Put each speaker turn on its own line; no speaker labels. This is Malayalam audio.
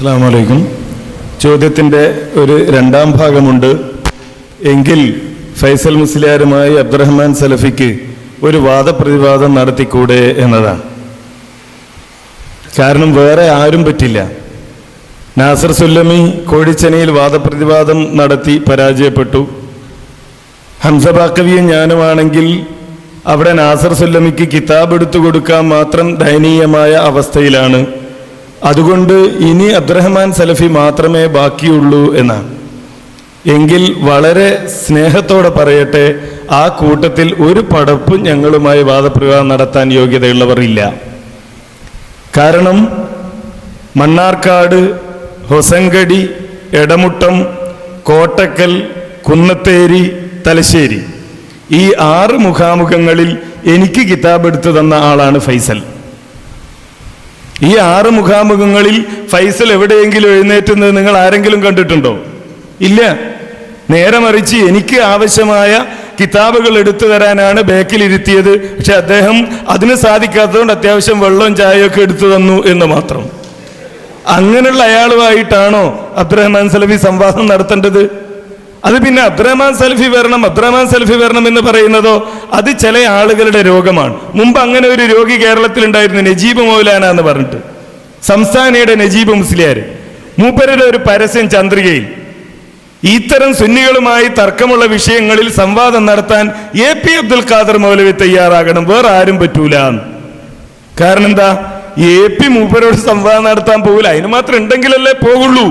അസ്സാം വലൈക്കും ചോദ്യത്തിന്റെ ഒരു രണ്ടാം ഭാഗമുണ്ട്. എങ്കിൽ ഫൈസൽ മുസ്ലിയാരുമായി അബ്ദുറഹ്മാൻ സലഫിക്ക് ഒരു വാദപ്രതിവാദം നടത്തിക്കൂടെ എന്നതാണ്. കാരണം വേറെ ആരും പറ്റില്ല. നാസർ സുല്ലമി കോഴിച്ചനയിൽ വാദപ്രതിവാദം നടത്തി പരാജയപ്പെട്ടു. ഹംസ ബാക്കവിയും ഞാനുമാണെങ്കിൽ അവിടെ നാസർ സുല്ലമിക്ക് കിതാബ് എടുത്തു കൊടുക്കാൻ മാത്രം ദയനീയമായ അവസ്ഥയിലാണ്. അതുകൊണ്ട് ഇനി അബ്ദുറഹ്മാൻ സലഫി മാത്രമേ ബാക്കിയുള്ളൂ എന്നാണ് എങ്കിൽ വളരെ സ്നേഹത്തോടെ പറയട്ടെ ആ കൂട്ടത്തിൽ ഒരു പടപ്പും ഞങ്ങളുമായി വാദപ്രവാഹം നടത്താൻ യോഗ്യതയുള്ളവർ ഇല്ല. കാരണം മണ്ണാർക്കാട് ഹൊസങ്കടി എടമുട്ടം കോട്ടക്കൽ കുന്നത്തേരി തലശ്ശേരി ഈ ആറ് മുഖാമുഖങ്ങളിൽ എനിക്ക് കിതാബ് എടുത്തു തന്ന ആളാണ് ഫൈസൽ. ഈ ആറ് മുഖാമുഖങ്ങളിൽ ഫൈസൽ എവിടെയെങ്കിലും എഴുന്നേറ്റുന്നത് നിങ്ങൾ ആരെങ്കിലും കണ്ടിട്ടുണ്ടോ? ഇല്ല. നേരെ മറിച്ച് എനിക്ക് ആവശ്യമായ കിതാബുകൾ എടുത്തു തരാനാണ് ബാക്കിലിരുത്തിയത്. പക്ഷെ അദ്ദേഹം അതിന് സാധിക്കാത്തതുകൊണ്ട് അത്യാവശ്യം വെള്ളവും ചായയൊക്കെ എടുത്തു തന്നു എന്ന് മാത്രം. അങ്ങനെയുള്ള അയാളുമായിട്ടാണോ അബ്ദുറഹ്മാൻ സലഫി സംവാദം നടത്തേണ്ടത്? അത് പിന്നെ അബ്ദുറഹ്മാൻ സെൽഫി വരണം അബ്ദുറഹ്മാൻ സെൽഫി വരണം എന്ന് പറയുന്നതോ അത് ചില ആളുകളുടെ രോഗമാണ്. മുമ്പ് അങ്ങനെ ഒരു രോഗി കേരളത്തിൽ ഉണ്ടായിരുന്നു നജീബ് മൗലാന എന്ന് പറഞ്ഞിട്ട്. സംസ്ഥാനയുടെ നജീബ് മുസ്ലിയാർ മൂപ്പരുടെ ഒരു പരസ്യം ചന്ദ്രികയിൽ. ഇത്തരം സുന്നികളുമായി തർക്കമുള്ള വിഷയങ്ങളിൽ സംവാദം നടത്താൻ എ പി അബ്ദുൽ ഖാദർ മൗലവി തയ്യാറാകണം വേറെ ആരും പറ്റൂല കാരണം എന്താ? എ പി മൂപ്പരോട് സംവാദം നടത്താൻ പോകില്ല അതിന് മാത്രം ഉണ്ടെങ്കിലല്ലേ പോകുള്ളൂ